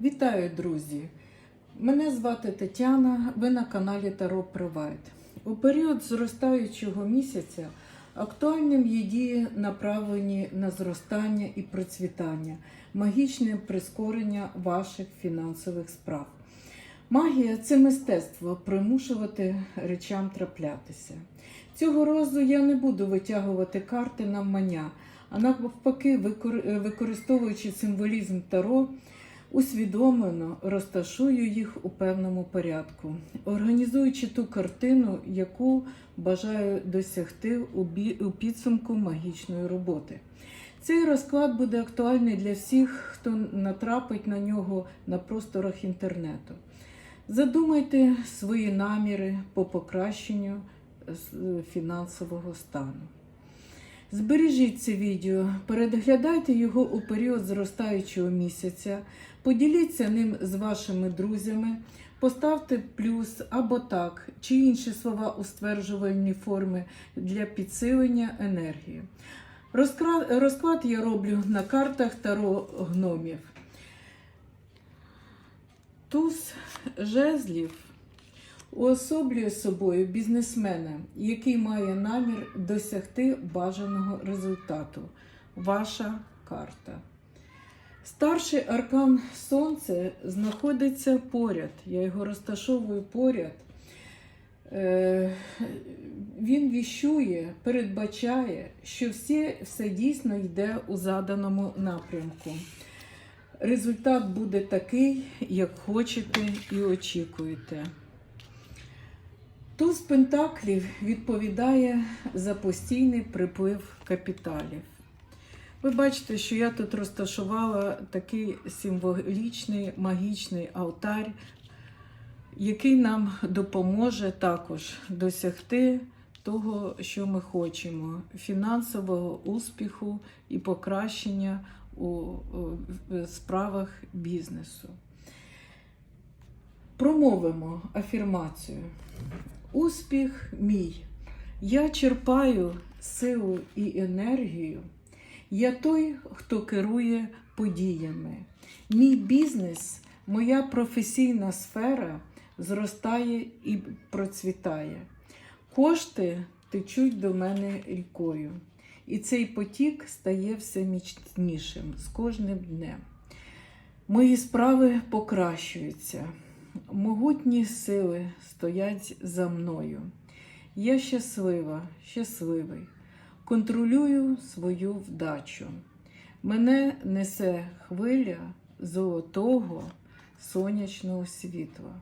Вітаю, друзі! Мене звати Тетяна, ви на каналі Таро Привайт. У період зростаючого місяця актуальним є дії, направлені на зростання і процвітання, магічне прискорення ваших фінансових справ. Магія це мистецтво примушувати речам траплятися. Цього разу я не буду витягувати карти навмання, а навпаки, використовуючи символізм Таро, усвідомлено розташую їх у певному порядку, організуючи ту картину, яку бажаю досягти у підсумку магічної роботи. Цей розклад буде актуальний для всіх, хто натрапить на нього на просторах інтернету. Задумайте свої наміри по покращенню е, фінансового стану. Збережіть це відео, переглядайте його у період зростаючого місяця, поділіться ним з вашими друзями, поставте плюс або так, чи інші слова у стверджувальній форми для підсилення енергії. Розклад я роблю на картах Таро гномів. Туз жезлів уособлює собою бізнесмена, який має намір досягти бажаного результату. Ваша карта. Старший аркан Сонце знаходиться поряд. Я його розташовую поряд. Е, Він віщує, передбачає, що всі, все дійсно йде у заданому напрямку. Результат буде такий, як хочете і очікуєте. Туз Пентаклів відповідає за постійний приплив капіталів. Ви бачите, що я тут розташувала такий символічний магічний алтарь, який нам допоможе також досягти того, що ми хочемо: фінансового успіху і покращення у, справах бізнесу. Промовимо афірмацію. Успіх мій. Я черпаю силу і енергію. Я той, хто керує подіями. Мій бізнес, моя професійна сфера зростає і процвітає. Кошти течуть до мене рікою. І цей потік стає все міцнішим з кожним днем. Мої справи покращуються. Могутні сили стоять за мною. Я щаслива, щасливий, контролюю свою вдачу. Мене несе хвиля золотого сонячного світла.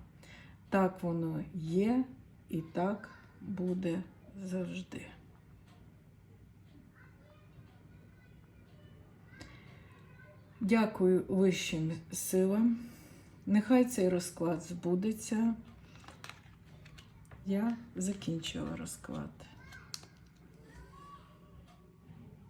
Так воно є і так буде завжди. Дякую вищим силам. Нехай цей розклад збудеться. Я закінчила розклад.